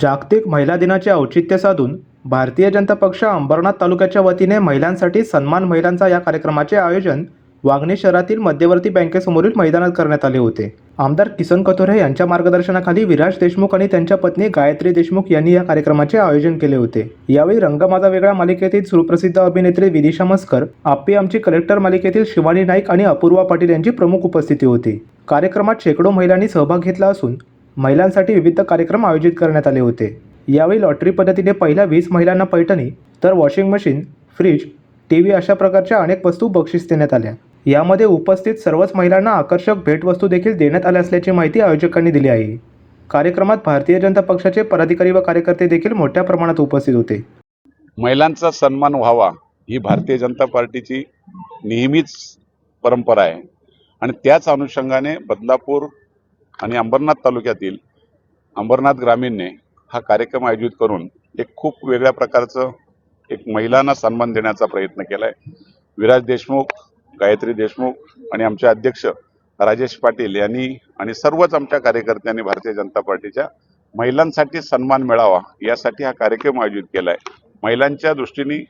जागतिक महिला दिनाचे औचित्य साधून भारतीय जनता पक्ष अंबरनाथ तालुक्याच्या वतीने महिलांसाठी सन्मान महिलांचा या कार्यक्रमाचे आयोजन वागणे शहरातील मध्यवर्ती बँकेसमोरील मैदानात करण्यात आले होते. आमदार किसन कथोरे यांच्या मार्गदर्शनाखाली विराज देशमुख आणि त्यांच्या पत्नी गायत्री देशमुख यांनी या कार्यक्रमाचे आयोजन केले होते. यावेळी रंग माझा वेगळा मालिकेतील सुप्रसिद्ध अभिनेत्री विदिशा मस्कर आप्पी आमची कलेक्टर मालिकेतील शिवानी नाईक आणि अपूर्वा पाटील यांची प्रमुख उपस्थिती होती. कार्यक्रमात शेकडो महिलांनी सहभाग घेतला असून महिलांसाठी विविध कार्यक्रम आयोजित करण्यात आले होते. यावेळी लॉटरी पद्धतीने पहिल्या वीस महिलांना पैठणी तर washing machine fridge T V अशा प्रकारच्या अनेक वस्तू बक्षीस देण्यात आल्या. यामध्ये उपस्थित सर्वच महिलांना आकर्षक भेटवस्तू देखील देण्यात आल्या असल्याची माहिती आयोजकांनी दिली आहे. कार्यक्रमात भारतीय जनता पक्षाचे पदाधिकारी व कार्यकर्ते देखील मोठ्या प्रमाणात उपस्थित होते. महिलांचा सन्मान व्हावा ही भारतीय जनता पार्टीची नेहमीच परंपरा आहे. आणि त्याच अनुषंगाने बदलापूर आणि अंबरनाथ तालुक्यातील अंबरनाथ ग्रामीणने हा कार्यक्रम आयोजित करून एक खूप वेगळ्या प्रकारचं एक महिलांना सन्मान देण्याचा प्रयत्न केला आहे विराज देशमुख गायत्री देशमुख आणि आमचे अध्यक्ष राजेश पाटील यांनी आणि सर्वच आमच्या कार्यकर्त्यांनी भारतीय जनता पार्टीच्या महिलांसाठी सन्मान मिळावा यासाठी हा कार्यक्रम आयोजित केला आहे महिलांच्या दृष्टीने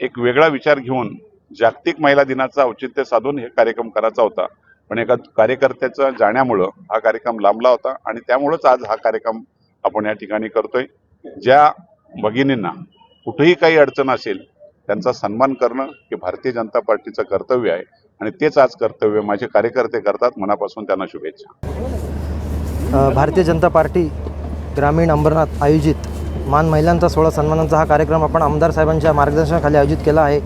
एक वेगळा विचार घेऊन जागतिक महिला दिनाचा औचित्य साधून हे कार्यक्रम करायचा होता. पण एका कार्यकर्त्याचं जाण्यामुळं हा कार्यक्रम लांबला होता आणि त्यामुळंच आज हा कार्यक्रम आपण या ठिकाणी करतोय. ज्या भगिनींना कुठेही काही अडचण असेल त्यांचा सन्मान करणं हे भारतीय जनता पार्टीचं कर्तव्य आहे आणि तेच आज कर्तव्य माझे कार्यकर्ते करतात. मनापासून त्यांना शुभेच्छा. भारतीय जनता पार्टी ग्रामीण अंबरनाथ आयोजित मान महिलांचा सोळा सन्मानांचा हा कार्यक्रम आपण आमदार साहेबांच्या मार्गदर्शनाखाली आयोजित केला आहे.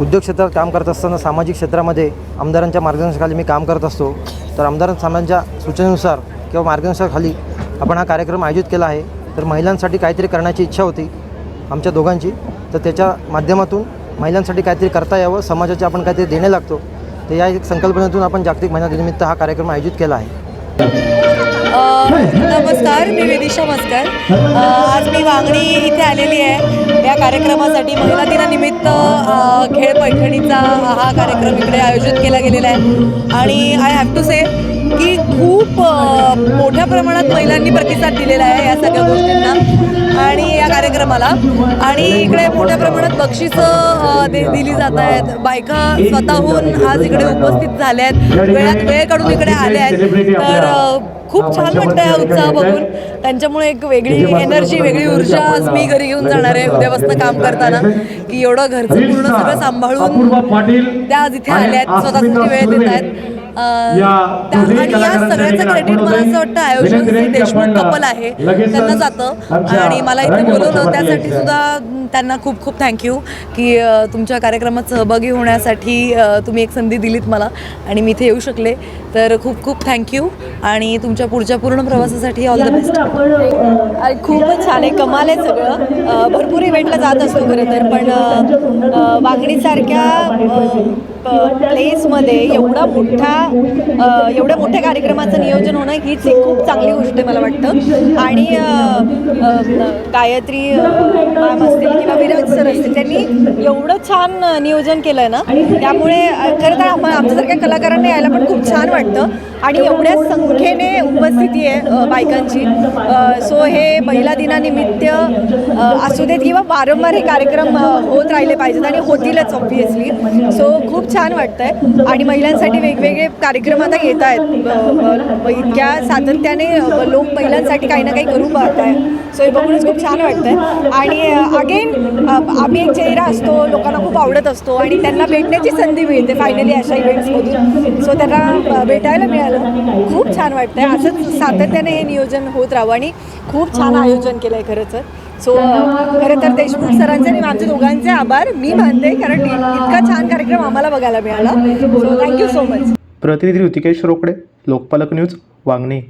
उद्योग क्षेत्रात काम करत असताना सामाजिक क्षेत्रामध्ये आमदारांच्या मार्गदर्शनाखाली मी काम करत असतो. तर आमदार साहेबांच्या सूचनेनुसार किंवा मार्गदर्शनाखाली आपण हा कार्यक्रम आयोजित केला आहे. तर महिलांसाठी काहीतरी करण्याची इच्छा होती आमच्या दोघांची. तर त्याच्या माध्यमातून महिलांसाठी काहीतरी करता यावं समाजाचे आपण काहीतरी देणे लागतो. तर या एक संकल्पनेतून आपण जागतिक महिला दिनानिमित्त हा कार्यक्रम आयोजित केला आहे. नमस्कार मी विदिशा मस्कर. आज मी वांगणी इथे आलेली आहे. या कार्यक्रमासाठी महिला दिनानिमित्त खेळ पैठणीचा हा कार्यक्रम इकडे आयोजित केला गेलेला आहे. आणि आय हॅव टू से की खूप मोठ्या प्रमाणात महिलांनी प्रतिसाद दिलेला आहे या सगळ्या गोष्टींना. आणि कार्यक्रमाला. आणि इकडे मोठ्या प्रमाणात बक्षिसं दिली जात आहेत. बायका स्वतःहून आज इकडे उपस्थित झाल्या आहेत. वेळात वेळ काढून इकडे आल्या आहेत. तर खूप छान वाटतं हा उत्साह बघून. त्यांच्यामुळे एक वेगळी एनर्जी वेगळी ऊर्जा आज मी घरी घेऊन जाणार आहे उद्यापासून काम करताना. की एवढं घरचं पूर्ण सगळं सांभाळून त्या आज इथे आल्या आहेत. स्वतःसाठी वेळ देत आहेत. आणि या सगळ्याचं क्रेडिट मला असं वाटतं आयोजन देशमुख कपल आहे. त्यांना जातं. आणि मला इथे बोलवलं त्यासाठी सुद्धा त्यांना खूप खूप थँक्यू की तुमच्या कार्यक्रमात सहभागी होण्यासाठी तुम्ही एक संधी दिलीत मला आणि मी इथे येऊ शकले. तर खूप खूप थँक्यू आणि तुमच्या पुढच्या पूर्ण प्रवासासाठी ऑल द बेस्ट खूपच छान आहे. कमाल आहे सगळं. भरपूर इव्हेंटला जात असतो खरं तर पण वांगणीसारख्या प्लेसमध्ये एवढा मोठा एवढ्या मोठ्या कार्यक्रमाचं नियोजन होणं हीच एक खूप चांगली गोष्ट आहे मला वाटतं. आणि गायत्री मॅम असतील किंवा विराज सर असतील त्यांनी एवढं छान नियोजन केलं आहे ना त्यामुळे खरं तर आम्हाला आमच्यासारख्या कलाकारांना यायला पण खूप छान वाटतं. आणि एवढ्या संख्येने उपस्थिती आहे बायकांची. सो हे महिला दिनानिमित्त असू देत किंवा वारंवार हे कार्यक्रम होत राहिले पाहिजेत आणि होतीलच ऑब्व्हियसली सो खूप छान वाटतंय. आणि महिलांसाठी वेगवेगळे कार्यक्रम आता येत आहेत. इतक्या सातत्याने लोक महिलांसाठी काही ना काही करू पाहत आहे सो हे बघूनच खूप छान वाटतंय. आणि अगेन आम्ही एक चेहरा असतो लोकांना खूप आवडत असतो आणि त्यांना भेटण्याची संधी मिळते फायनली अशा इव्हेंट्समधून सो त्यांना भेटायला मिळालं. खूप छान वाटतंय. असंच सातत्याने हे नियोजन होत राहावं आणि खूप छान आयोजन केलं आहे खरं तर. सो खरं तर देशमुख सरांचे आणि आमच्या दोघांचे आभार. मी मानते कारण इतका छान कार्यक्रम आम्हाला बघायला मिळाला. सो थँक्यू सो मच प्रतिनिधी ऋतिकेश रोकडे लोकपालक न्यूज वांगणी.